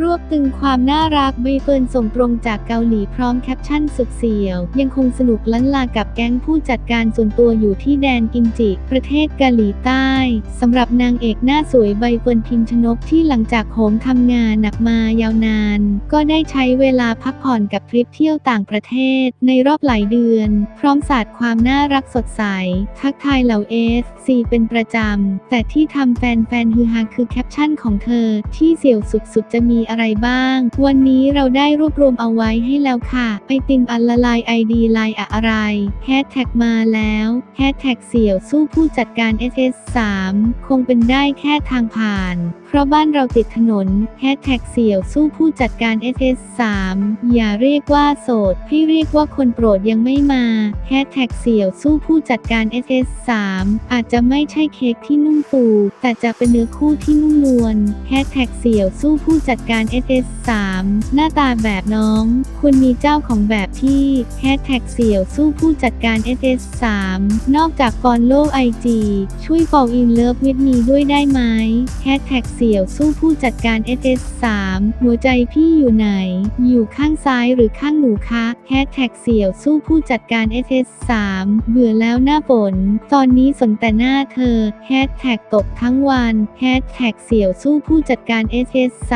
รวบตึงความน่ารักใบเฟิร์นส่งตรงจากเกาหลีพร้อมแคปชั่นสุดเสียว ยังคงสนุกล้นลากับแก๊งผู้จัดการส่วนตัวอยู่ที่แดนกิมจิ ประเทศเกาหลีใต้สำหรับนางเอกหน้าสวยใบเฟิร์นพิมชนกที่หลังจากโหมทำงานหนักมายาวนาน ก็ได้ใช้เวลาพักผ่อนกับทริปเที่ยวต่างประเทศ ในรอบหลายเดือน พร้อมสาดความน่ารักสดใส ทักทายเหล่าเอสซีเป็นประจำแต่ที่ทำแฟนๆฮือฮาคือแคปชั่นของเธอที่เสียวสุดๆจะมีอะไรบ้าง วันนี้เราได้รวบรวมเอาไว้ให้แล้วค่ะไอติมอันละลายไอดีลน์อะไรแฮชแท็กมาแล้วแฮชแท็กเสี่ยวสู้ผู้จัดการ SS3 คงเป็นได้แค่ทางผ่าน เพราะบ้านเราติดถนนแฮชแท็กเสี่ยวสู้ผู้จัดการ SS3 อย่าเรียกว่าโสดให้เรียกว่าคนโปรดยังไม่มาแฮชแท็กเสี่ยวสู้ผู้จัดการ SS3 อาจจะไม่ใช่เค้กที่นุ่มฟูแต่จะเป็นเนื้อคู่ที่นุ่มนวลแฮชแท็กเสี่ยวสู้ผู้จัดการ SS3 หน้าตาแบบน้อง คุณมีเจ้าของแบบที่แฮชแท็กเสี่ยวสู้ผู้จัดการ SS3 นอกจากฟอนโลไอจีช่วย fall in love with me ด้วยได้ไหมแฮชแท็กเสี่ยวสู้ผู้จัดการ SS3 หัวใจพี่อยู่ไหน อยู่ข้างซ้ายหรือข้างหนูคะแฮชแท็กเสี่ยวสู้ผู้จัดการ SS3 เบื่อแล้วหน้าฝน ตอนนี้สนแต่หน้าเธอแฮชแท็กตกทั้งวันแฮชแท็กเสี่ยวสู้ผู้จัดการ SS3